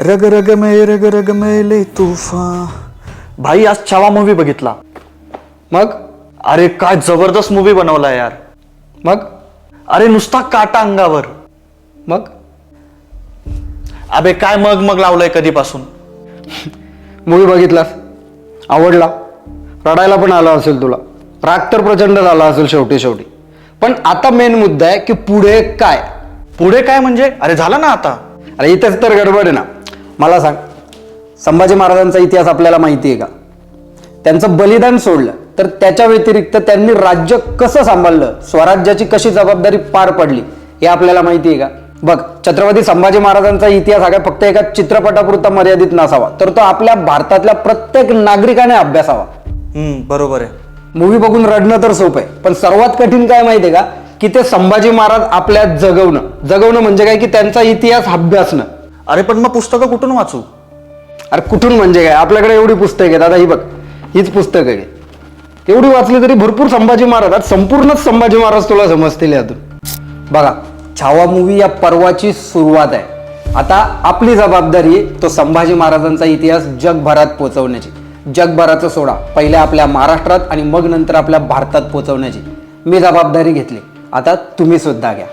रग रग मै रग रग मैले तुफा भाई आज छावा मूवी बघितला. मग? अरे काय जबरदस्त मूवी बनवला यार. मग? अरे नुसता काटा अंगावर. मग? अबे काय मग मग लावलंय कधीपासून? मूवी बघितलास? आवडला. रडायला पण आला असेल तुला. राग तर प्रचंड झाला असेल शेवटी शेवटी. पण आता मेन मुद्दा आहे की पुढे काय? पुढे काय म्हणजे? अरे झालं ना आता. अरे इथेच तर गडबड आहे ना. मला सांग संभाजी महाराजांचा इतिहास आपल्याला माहिती आहे का? त्यांचं बलिदान सोडलं तर त्याच्या व्यतिरिक्त त्यांनी राज्य कसं सांभाळलं? स्वराज्याची कशी जबाबदारी पार पडली? हे आपल्याला माहिती आहे का? बघ छत्रपती संभाजी महाराजांचा इतिहास हा काय फक्त एका चित्रपटापुरता मर्यादित नसावा तर तो आपल्या भारतातल्या प्रत्येक नागरिकाने अभ्यासावा. बरोबर आहे. मूवी बघून रडणं तर सोपं आहे पण सर्वात कठीण काय माहितीये का? की ते संभाजी महाराज आपल्यात जगवणं. जगवणं म्हणजे काय? की त्यांचा इतिहास अभ्यासणं. अरे पण मग पुस्तकं कुठून वाचू? अरे कुठून म्हणजे काय? आपल्याकडे एवढी पुस्तकं आहेत. आता ही बघ हीच पुस्तकं आहे. एवढी वाचली तरी भरपूर संभाजी महाराज आज संपूर्णच संभाजी महाराज तुला समजतील यातून. बघा छावा मूवी या पर्वाची सुरुवात आहे. आता आपली जबाबदारी आहे तो संभाजी महाराजांचा इतिहास जगभरात पोहोचवण्याची. जगभराचा सोडा पहिले आपल्या महाराष्ट्रात आणि मग नंतर आपल्या भारतात पोहोचवण्याची. मी जबाबदारी घेतली. आता तुम्ही सुद्धा घ्या.